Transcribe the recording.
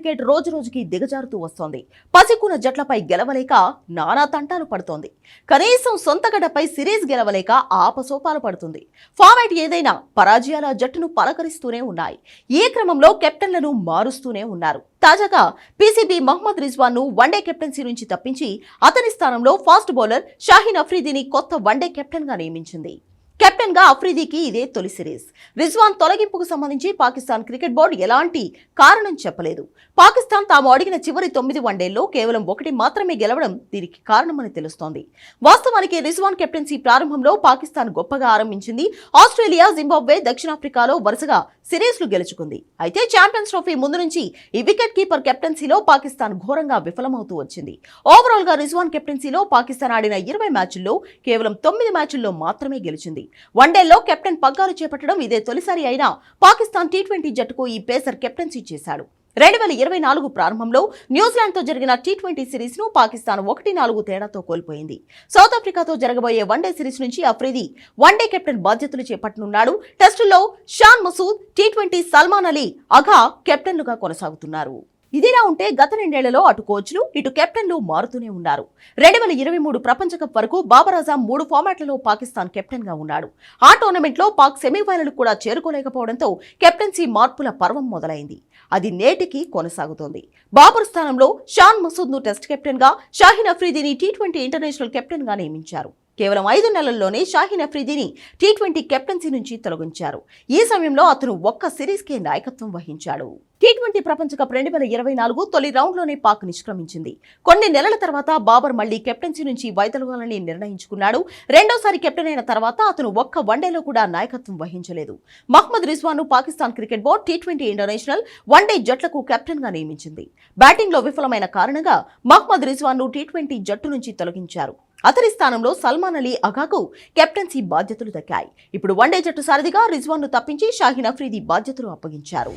Cricket రోజు రోజుకి దిగజారుతూ వస్తోంది. పసికున్న జట్లపై గెలవలేక నానా తంటాలు పడుతోంది. కనీసం సొంత గడ్డపై సిరీస్ గెలవలేక ఆపసోపాలు పడుతుంది. ఫార్మాట్ ఏదైనా పరాజయాల జట్టును పలకరిస్తూనే ఉన్నాయి. ఈ క్రమంలో కెప్టెన్లను మారుస్తూనే ఉన్నారు. తాజాగా పీసీబీ మహమ్మద్ రిజ్వాన్ను వన్డే కెప్టెన్సీ నుంచి తప్పించి అతని స్థానంలో ఫాస్ట్ బౌలర్ షాహీన్ అఫ్రీదీని కొత్త వన్డే కెప్టెన్గా నియమించింది. కెప్టెన్గా అఫ్రిదీకి ఇదే తొలి సిరీస్. రిజ్వాన్ తొలగింపుకు సంబంధించి పాకిస్తాన్ క్రికెట్ బోర్డు ఎలాంటి కారణం చెప్పలేదు. పాకిస్తాన్ తాము అడిగిన చివరి తొమ్మిది వన్డేల్లో కేవలం ఒకటి మాత్రమే గెలవడం దీనికి కారణమని తెలుస్తోంది. వాస్తవానికి రిజ్వాన్ కెప్టెన్సీ ప్రారంభంలో పాకిస్తాన్ గొప్పగా ఆరంభించింది. ఆస్ట్రేలియా జింబాబ్వే దక్షిణాఫ్రికాలో వరుసగా సిరీస్లు గెలుచుకుంది. అయితే ఛాంపియన్స్ ట్రోఫీ ముందు నుంచి ఈ వికెట్ కీపర్ కెప్టెన్సీలో పాకిస్తాన్ ఘోరంగా విఫలమవుతూ వచ్చింది. ఓవరాల్గా రిజ్వాన్ కెప్టెన్సీలో పాకిస్తాన్ ఆడిన ఇరవై మ్యాచ్ల్లో కేవలం తొమ్మిది మ్యాచ్ల్లో మాత్రమే గెలిచింది. వన్డేలో కెప్టెన్ పగ్గాలు చేపట్టడం ఇదే తొలిసారి అయినా పాకిస్తాన్ టీ ట్వంటీ జట్టుకు ఈ పేసర్ కెప్టెన్సీ చేశాడు. రెండు వేల ఇరవై నాలుగు ప్రారంభంలో న్యూజిలాండ్తో జరిగిన టీ ట్వంటీ సిరీస్ను పాకిస్తాన్ ఒకటి నాలుగు తేడాతో కోల్పోయింది. సౌత్ ఆఫ్రికాతో జరగబోయే వన్డే సిరీస్ నుంచి అఫ్రీది వన్డే కెప్టెన్ బాధ్యతలు చేపట్టనున్నాడు. టెస్టుల్లో షాన్ మసూద్ టీ ట్వంటీ సల్మాన్ అలీ అఘా కెప్టెన్లుగా కొనసాగుతున్నారు. ఇదిలా ఉంటే గత రెండేళ్ళలో అటు కోచ్లు ఇటు కెప్టెన్లు మారుతూనే ఉన్నారు. రెండు వేల ఇరవై మూడు ప్రపంచ కప్ వరకు బాబర్ అజాం మూడు ఫార్మాట్లలో పాకిస్తాన్ కెప్టెన్గా ఉన్నాడు. ఆ టోర్నమెంట్లో పాక్ సెమీఫైనల్ కూడా చేరుకోలేకపోవడంతో కెప్టెన్సీ మార్పుల పర్వం మొదలైంది. అది నేటికి కొనసాగుతోంది. బాబర్ స్థానంలో షాన్ మసూద్ను టెస్ట్ కెప్టెన్గా షాహిన్ అఫ్రీదీని టీ ట్వంటీ ఇంటర్నేషనల్ కెప్టెన్గా నియమించారు. కేవలం ఐదు నెలల్లోనే షాహీన్ అఫ్రీదీని టీ ట్వంటీ కెప్టెన్సీ నుంచి తొలగించారు. ఈ సమయంలో అతను ఒక్క సిరీస్కే నాయకత్వం వహించాడు. టీ ట్వంటీ ప్రపంచ కప్ రెండు వేల ఇరవై నాలుగు తొలి రౌండ్లోనే పాక్ నిష్క్రమించింది. కొన్ని నెలల తర్వాత బాబర్ మళ్ళీ కెప్టెన్సీ నుంచి వైదొలగాలని నిర్ణయించుకున్నాడు. రెండోసారి కెప్టెన్ అయిన తర్వాత అతను ఒక్క వన్డేలో కూడా నాయకత్వం వహించలేదు. Mohammad రిజ్వాన్ను Pakistan cricket board T twenty international one day జట్లకు కెప్టెన్గా నియమించింది. బ్యాటింగ్లో విఫలమైన కారణంగా మహ్మద్ రిజ్వాన్ను టీ ట్వంటీ జట్టు నుంచి తొలగించారు. అతని స్థానంలో సల్మాన్ అలీ అగాకు కెప్టెన్సీ బాధ్యతలు దక్కాయి. ఇప్పుడు వన్డే జట్టు సారథిగా రిజ్వాన్ను తప్పించి షాహీన్ అఫ్రీది బాధ్యతలు అప్పగించారు.